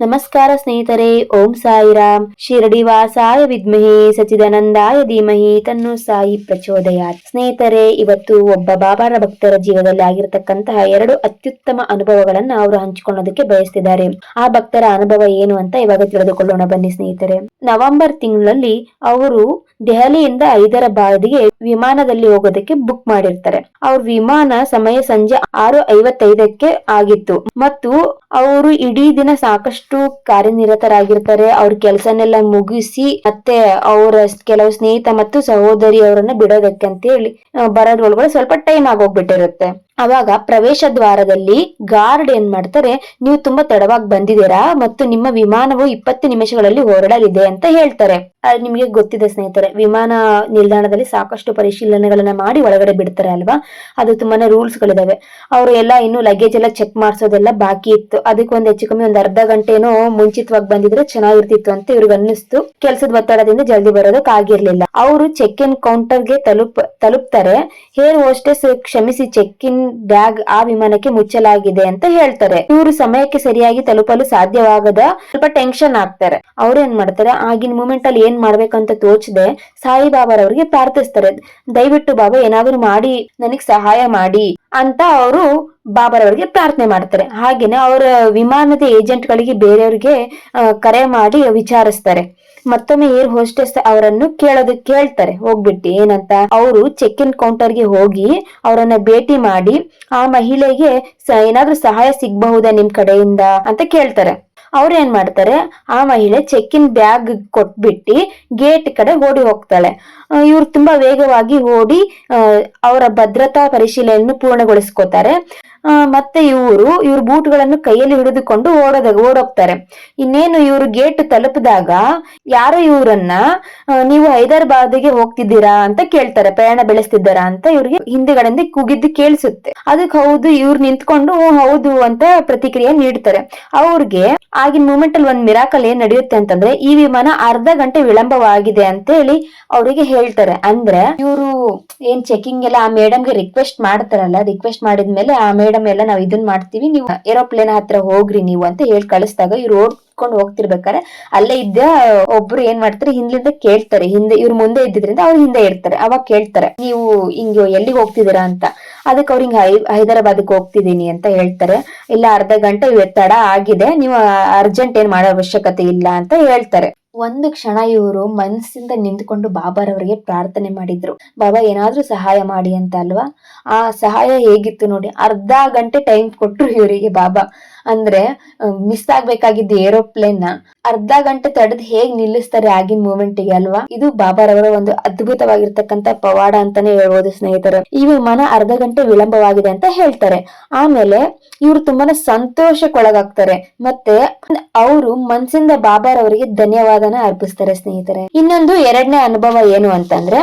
ನಮಸ್ಕಾರ ಸ್ನೇಹಿತರೆ, ಓಂ ಸಾಯಿರಾಮ್. ಶಿರಡಿ ವಾಸಾಯ ವಿದ್ಮಹಿ ಸಚಿದಾನಂದಾಯ ಧೀಮಹಿ, ತನ್ನು ಸಾಯಿ ಪ್ರಚೋದಯಾತ್. ಸ್ನೇಹಿತರೆ, ಇವತ್ತು ಒಬ್ಬ ಬಾಬಾರ ಭಕ್ತರ ಜೀವನದಲ್ಲಿ ಆಗಿರತಕ್ಕಂತಹ ಎರಡು ಅತ್ಯುತ್ತಮ ಅನುಭವಗಳನ್ನ ಅವರು ಹಂಚಿಕೊಳ್ಳೋದಕ್ಕೆ ಬಯಸ್ತಿದ್ದಾರೆ. ಆ ಭಕ್ತರ ಅನುಭವ ಏನು ಅಂತ ಇವಾಗ ತಿಳಿದುಕೊಳ್ಳೋಣ ಬನ್ನಿ ಸ್ನೇಹಿತರೆ. ನವೆಂಬರ್ ತಿಂಗಳಲ್ಲಿ ಅವರು ದೆಹಲಿಯಿಂದ ಬಾದಿಗೆ ವಿಮಾನದಲ್ಲಿ ಹೋಗೋದಕ್ಕೆ ಬುಕ್ ಮಾಡಿರ್ತಾರೆ. ಅವ್ರ ವಿಮಾನ ಸಮಯ ಸಂಜೆ ಆರು ಐವತ್ತೈದಕ್ಕೆ ಆಗಿತ್ತು. ಮತ್ತು ಅವರು ಇಡೀ ದಿನ ಸಾಕಷ್ಟು ಕಾರ್ಯನಿರತರಾಗಿರ್ತಾರೆ. ಅವ್ರ ಕೆಲಸನೆಲ್ಲ ಮುಗಿಸಿ ಮತ್ತೆ ಅವರ ಕೆಲವು ಸ್ನೇಹಿತ ಮತ್ತು ಸಹೋದರಿ ಅವರನ್ನ ಬಿಡೋದಕ್ಕೆ ಅಂತ ಹೇಳಿ ಬರೋದ್ರೊಳಗಡೆ ಸ್ವಲ್ಪ ಟೈಮ್ ಆಗೋಗ್ಬಿಟ್ಟಿರುತ್ತೆ. ಅವಾಗ ಪ್ರವೇಶ ದ್ವಾರದಲ್ಲಿ ಗಾರ್ಡ್ ಏನ್ ಮಾಡ್ತಾರೆ, ನೀವು ತುಂಬಾ ತಡವಾಗಿ ಬಂದಿದ್ದೀರಾ ಮತ್ತು ನಿಮ್ಮ ವಿಮಾನವು ಇಪ್ಪತ್ತು ನಿಮಿಷಗಳಲ್ಲಿ ಹೊರಡಲಿದೆ ಅಂತ ಹೇಳ್ತಾರೆ. ನಿಮಗೆ ಗೊತ್ತಿದೆ ಸ್ನೇಹಿತರೆ, ವಿಮಾನ ನಿಲ್ದಾಣದಲ್ಲಿ ಸಾಕಷ್ಟು ಪರಿಶೀಲನೆಗಳನ್ನ ಮಾಡಿ ಒಳಗಡೆ ಬಿಡ್ತಾರೆ ಅಲ್ವಾ? ಅದು ತುಂಬಾನೇ ರೂಲ್ಸ್ ಗಳಿದಾವೆ ಅವರು ಎಲ್ಲ ಇನ್ನು ಲಗೇಜ್ ಎಲ್ಲ ಚೆಕ್ ಮಾಡಿಸೋದೆಲ್ಲ ಬಾಕಿ ಇತ್ತು. ಅದಕ್ಕೆ ಒಂದ್ ಹೆಚ್ಚು ಕಮ್ಮಿ ಒಂದು ಅರ್ಧ ಗಂಟೆನೋ ಮುಂಚಿತವಾಗಿ ಬಂದಿದ್ರೆ ಚೆನ್ನಾಗಿರ್ತಿತ್ತು ಅಂತ ಇವ್ರಿಗೆ ಅನ್ನಿಸ್ತು. ಕೆಲಸದ ಒತ್ತಡದಿಂದ ಜಲ್ದಿ ಬರೋದಕ್ಕೆ ಆಗಿರ್ಲಿಲ್ಲ. ಅವರು ಚೆಕ್ ಇನ್ ಕೌಂಟರ್ಗೆ ತಲುಪ್, ತಲುಪ್ತಾರೆ. ಹೇರ್ ಹೋಸ್ಟೆಸ್ ಕ್ಷಮಿಸಿ ಚೆಕ್ ಇನ್ ಬ್ಯಾಗ್ ಆ ವಿಮಾನಕ್ಕೆ ಮುಚ್ಚಲಾಗಿದೆ ಅಂತ ಹೇಳ್ತಾರೆ. ಇವರು ಸಮಯಕ್ಕೆ ಸರಿಯಾಗಿ ತಲುಪಲು ಸಾಧ್ಯವಾಗದ ಸ್ವಲ್ಪ ಟೆನ್ಷನ್ ಆಗ್ತಾರೆ. ಅವ್ರು ಏನ್ ಮಾಡ್ತಾರೆ? ಆಗಿನ ಮೂಮೆಂಟ್ ಅಲ್ಲಿ ಏನ್ ಮಾಡ್ಬೇಕಂತ ತೋಚದೆ ಸಾಯಿಬಾಬಾರವ್ರಿಗೆ ಪ್ರಾರ್ಥಿಸ್ತಾರೆ. ದಯವಿಟ್ಟು ಬಾಬಾ ಏನಾದ್ರು ಮಾಡಿ, ನನಗ್ ಸಹಾಯ ಮಾಡಿ. ಅಂತ ಅವರು ಬಾಬಾರವರಿಗೆ ಪ್ರಾರ್ಥನೆ ಮಾಡ್ತಾರೆ. ಹಾಗೇನೆ ಅವರ ವಿಮಾನದ ಏಜೆಂಟ್ ಗಳಿಗೆ ಬೇರೆಯವ್ರಿಗೆ ಕರೆ ಮಾಡಿ ವಿಚಾರಿಸ್ತಾರೆ. ಮತ್ತೊಮ್ಮೆ ಏರ್ ಹೋಸ್ಟೆಸ್ ಅವರನ್ನು ಕೇಳೋದು, ಕೇಳ್ತಾರೆ. ಹೋಗ್ಬಿಟ್ಟು, ಏನಂತ? ಅವರು ಚೆಕ್ ಇನ್ ಕೌಂಟರ್ಗೆ ಹೋಗಿ ಅವರನ್ನ ಭೇಟಿ ಮಾಡಿ, ಆ ಮಹಿಳೆಗೆ ಏನಾದ್ರೂ ಸಹಾಯ ಸಿಗಬಹುದಾ ನಿಮ್ ಕಡೆಯಿಂದ? ಅಂತ ಕೇಳ್ತಾರೆ. ಅವ್ರು ಏನ್ ಮಾಡ್ತಾರೆ? ಆ ಮಹಿಳೆ ಚೆಕ್ ಇನ್ ಬ್ಯಾಗ್ ಕೊಟ್ಬಿಟ್ಟು ಗೇಟ್ ಕಡೆ ಓಡಿ ಹೋಗ್ತಾಳೆ. ಇವ್ರು ತುಂಬಾ ವೇಗವಾಗಿ ಓಡಿ ಅವರ ಭದ್ರತಾ ಪರಿಶೀಲನೆಯನ್ನು ಪೂರ್ಣಗೊಳಿಸ್ಕೋತಾರೆ. ಮತ್ತೆ ಇವರು ಇವ್ರ ಬೂಟ್ಗಳನ್ನು ಕೈಯಲ್ಲಿ ಹಿಡಿದುಕೊಂಡು ಓಡದ ಓಡೋಗ್ತಾರೆ. ಇನ್ನೇನು ಇವರು ಗೇಟ್ ತಲುಪಿದಾಗ ಯಾರು ಇವರನ್ನ ನೀವು ಹೈದರಾಬಾದ್ಗೆ ಹೋಗ್ತಿದ್ದೀರಾ ಅಂತ ಕೇಳ್ತಾರೆ ಪ್ರಯಾಣ ಬೆಳೆಸ್ತಿದ್ದಾರಾ ಅಂತ ಇವ್ರಿಗೆ ಹಿಂದೆಗಡೆಯಿಂದ ಕುಗಿದ್ದು ಕೇಳಿಸುತ್ತೆ. ಅದಕ್ಕೆ ಹೌದು ಇವ್ರು ನಿಂತ್ಕೊಂಡು "ಹ್ಞೂ, ಹೌದು ಅಂತ ಪ್ರತಿಕ್ರಿಯೆ ನೀಡ್ತಾರೆ. ಅವ್ರಿಗೆ ಆಗಿನ ಮೂಮೆಂಟ್ ಅಲ್ಲಿ ಒಂದ್ ಮಿರಾಕಲ್ ಏನ್ ನಡೆಯುತ್ತೆ ಅಂತಂದ್ರೆ ಈ ವಿಮಾನ ಅರ್ಧ ಗಂಟೆ ವಿಳಂಬವಾಗಿದೆ ಅಂತ ಹೇಳಿ ಅವರಿಗೆ ಹೇಳ್ತಾರೆ. ಅಂದ್ರೆ ಇವರು ಏನ್ ಚೆಕಿಂಗ್ ಎಲ್ಲ ಆ ಮೇಡಮ್ಗೆ ರಿಕ್ವೆಸ್ಟ್ ಮಾಡ್ತಾರಲ್ಲ ರಿಕ್ವೆಸ್ಟ್ ಮಾಡಿದ್ಮೇಲೆ ಆ ಮೇಡಮ್ ಎಲ್ಲ ನಾವು ಇದನ್ನ ಮಾಡ್ತೀವಿ. ನೀವು ಏರೋಪ್ಲೇನ್ ಹತ್ರ ಹೋಗ್ರಿ ನೀವು ಅಂತ ಹೇಳಿ ಕಳಿಸಿದಾಗ ಇವ್ರು ಓಡ್ಕೊಂಡು ಹೋಗ್ತಿರ್ಬೇಕಾರೆ ಅಲ್ಲೇ ಇದ್ದ ಒಬ್ರು ಏನ್ ಮಾಡ್ತಾರೆ ಹಿಂದಿಂದ ಕೇಳ್ತಾರೆ. ಹಿಂದೆ ಇವ್ರ ಮುಂದೆ ಇದ್ದಿದ್ರಿಂದ ಅವ್ರು ಹಿಂದೆ ಇರ್ತಾರೆ. ಅವಾಗ ಕೇಳ್ತಾರೆ. ನೀವು ಹಿಂಗ ಎಲ್ಲಿಗೆ ಹೋಗ್ತಿದ್ದೀರಾ ಅಂತ. ಅದಕ್ಕೆ ಅವ್ರು ಹಿಂಗ ಹೈದರಾಬಾದ್ಗೆ ಹೋಗ್ತಿದ್ದೀನಿ ಅಂತ ಹೇಳ್ತಾರೆ. ಇಲ್ಲ ಅರ್ಧ ಗಂಟೆ ತಡ ಆಗಿದೆ. ನೀವು ಅರ್ಜೆಂಟ್ ಏನ್ ಮಾಡೋ ಅವಶ್ಯಕತೆ ಇಲ್ಲ ಅಂತ ಹೇಳ್ತಾರೆ. ಒಂದು ಕ್ಷಣ ಇವರು ಮನಸ್ಸಿಂದ ನಿಂತ್ಕೊಂಡು ಬಾಬಾರವರಿಗೆ ಪ್ರಾರ್ಥನೆ ಮಾಡಿದ್ರು. ಬಾಬಾ, ಏನಾದ್ರೂ ಸಹಾಯ ಮಾಡಿ ಅಂತ ಅಲ್ವಾ? ಆ ಸಹಾಯ ಹೇಗಿತ್ತು ನೋಡಿ, ಅರ್ಧ ಗಂಟೆ ಟೈಮ್ ಕೊಟ್ರು ಇವರಿಗೆ ಬಾಬಾ. ಅಂದ್ರೆ ಮಿಸ್ ಆಗ್ಬೇಕಾಗಿದ್ದ ಏರೋಪ್ಲೇನ್ನ ಅರ್ಧ ಗಂಟೆ ತಡೆದ್ ಹೇಗ್ ನಿಲ್ಲಿಸ್ತಾರೆ ಆಗಿನ ಮೂಮೆಂಟ್ಗೆ ಅಲ್ವಾ? ಇದು ಬಾಬಾರವರ ಒಂದು ಅದ್ಭುತವಾಗಿರ್ತಕ್ಕಂತ ಪವಾಡ ಅಂತಾನೆ ಹೇಳ್ಬೋದು ಸ್ನೇಹಿತರೆ. ಈ ವಿಮಾನ ಅರ್ಧ ಗಂಟೆ ವಿಳಂಬವಾಗಿದೆ ಅಂತ ಹೇಳ್ತಾರೆ. ಆಮೇಲೆ ಇವರು ತುಂಬಾನೇ ಸಂತೋಷಕ್ಕೊಳಗಾಗ್ತಾರೆ ಮತ್ತೆ ಅವರು ಮನ್ಸಿಂದ ಬಾಬಾರವರಿಗೆ ಧನ್ಯವಾದನ ಅರ್ಪಿಸ್ತಾರೆ ಸ್ನೇಹಿತರೆ. ಇನ್ನೊಂದು ಎರಡನೇ ಅನುಭವ ಏನು ಅಂತಂದ್ರೆ